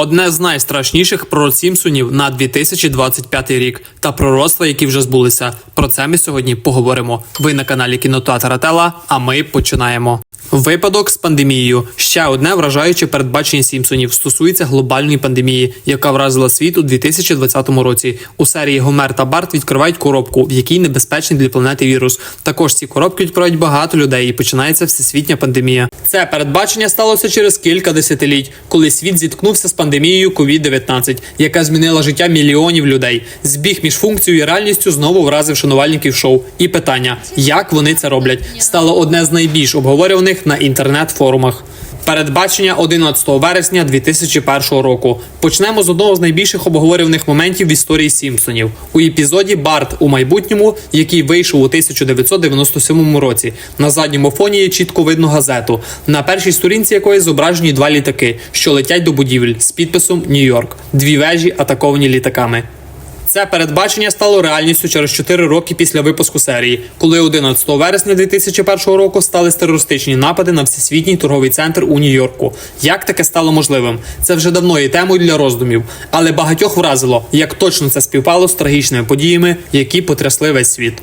Одне з найстрашніших пророк Сімпсонів на 2025 рік та пророцтва, які вже збулися. Про це ми сьогодні поговоримо. Ви на каналі Кінотеатра Тела, а ми починаємо. Випадок з пандемією. Ще одне вражаюче передбачення Сімпсонів стосується глобальної пандемії, яка вразила світ у 2020 році. У серії Гомер та Барт відкривають коробку, в якій небезпечний для планети вірус. Також ці коробки відкривають багато людей, і починається всесвітня пандемія. Це передбачення сталося через кілька десятиліть, коли світ зіткнувся з пандемією COVID-19, яка змінила життя мільйонів людей. Збіг між функцією і реальністю знову вразив шанувальників шоу. І питання, як вони це роблять, стало одне з найбільш обговорюваних на інтернет-форумах. Передбачення 11 вересня 2001 року. Почнемо з одного з найбільших обговорюваних моментів в історії Сімпсонів у епізоді Барт у майбутньому, який вийшов у 1997 році. На задньому фоні є чітко видно газету, на першій сторінці якої зображені два літаки, що летять до будівель з підписом Нью-Йорк. Дві вежі атаковані літаками. Це передбачення стало реальністю через 4 роки після випуску серії, коли 11 вересня 2001 року стали терористичні напади на всесвітній торговий центр у Нью-Йорку. Як таке стало можливим? Це вже давно є темою для роздумів, але багатьох вразило, як точно це співпало з трагічними подіями, які потрясли весь світ.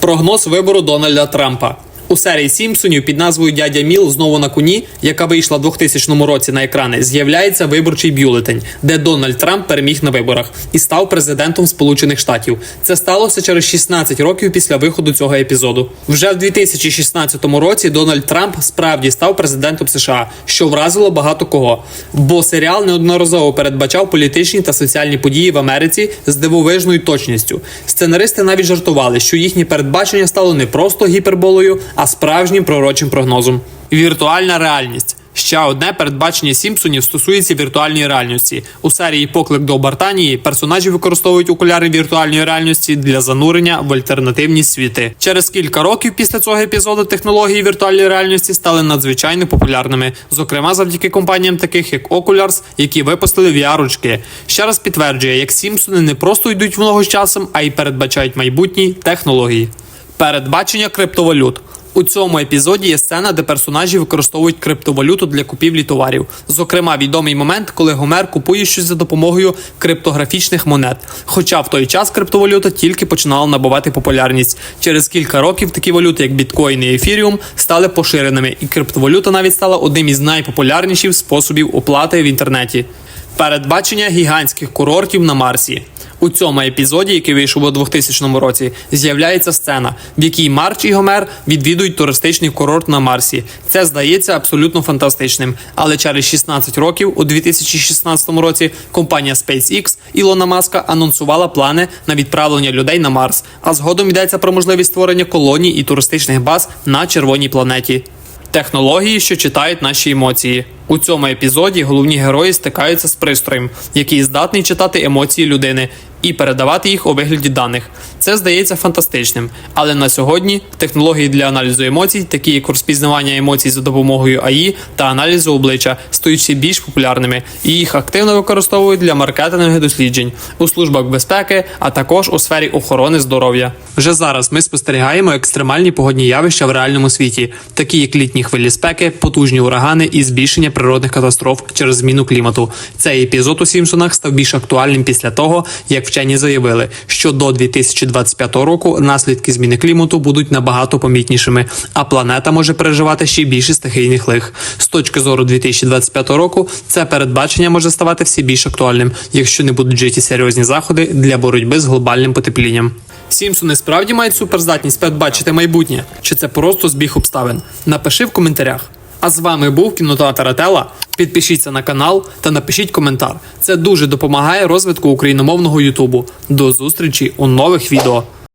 Прогноз вибору Дональда Трампа. У серії Сімпсонів під назвою Дядя Міл знову на коні, яка вийшла в 2000 році на екрани, з'являється виборчий бюлетень, де Дональд Трамп переміг на виборах і став президентом Сполучених Штатів. Це сталося через 16 років після виходу цього епізоду. Вже в 2016 році Дональд Трамп справді став президентом США, що вразило багато кого. Бо серіал неодноразово передбачав політичні та соціальні події в Америці з дивовижною точністю. Сценаристи навіть жартували, що їхнє передбачення стало не просто гіперболою, а справжнім пророчим прогнозом. Віртуальна реальність. Ще одне передбачення Сімпсонів стосується віртуальної реальності. У серії Поклик до Бартанії персонажі використовують окуляри віртуальної реальності для занурення в альтернативні світи. Через кілька років після цього епізоду технології віртуальної реальності стали надзвичайно популярними, зокрема завдяки компаніям, таких як Oculars, які випустили VR-ручки. Ще раз підтверджує, як Сімпсони не просто йдуть в ногу з часом, а й передбачають майбутні технології. Передбачення криптовалют. У цьому епізоді є сцена, де персонажі використовують криптовалюту для купівлі товарів. Зокрема, відомий момент, коли Гомер купує щось за допомогою криптографічних монет. Хоча в той час криптовалюта тільки починала набувати популярність. Через кілька років такі валюти, як біткоін і ефіріум, стали поширеними, і криптовалюта навіть стала одним із найпопулярніших способів оплати в інтернеті. Передбачення гігантських курортів на Марсі. У цьому епізоді, який вийшов у 2000 році, з'являється сцена, в якій Марч і Гомер відвідують туристичний курорт на Марсі. Це здається абсолютно фантастичним. Але через 16 років, у 2016 році, компанія SpaceX Ілона Маска анонсувала плани на відправлення людей на Марс. А згодом йдеться про можливість створення колоній і туристичних баз на червоній планеті. Технології, що читають наші емоції. У цьому епізоді головні герої стикаються з пристроєм, який здатний читати емоції людини і передавати їх у вигляді даних. Це здається фантастичним, але на сьогодні технології для аналізу емоцій, такі як розпізнавання емоцій за допомогою АІ та аналізу обличчя, стають ще більш популярними, і їх активно використовують для маркетингових досліджень у службах безпеки, а також у сфері охорони здоров'я. Вже зараз ми спостерігаємо екстремальні погодні явища в реальному світі, такі як літні хвилі спеки, потужні урагани і збільшення природних катастроф через зміну клімату. Цей епізод у Сімпсонах став більш актуальним після того, як вчені заявили, що до 2025 року наслідки зміни клімату будуть набагато помітнішими, а планета може переживати ще більше стихійних лих. З точки зору 2025 року це передбачення може ставати все більш актуальним, якщо не будуть вжиті серйозні заходи для боротьби з глобальним потеплінням. Сімпсони справді мають суперздатність передбачити майбутнє, чи це просто збіг обставин? Напиши в коментарях. А з вами був кінотеатр Атела. Підпишіться на канал та напишіть коментар. Це дуже допомагає розвитку україномовного Ютубу. До зустрічі у нових відео.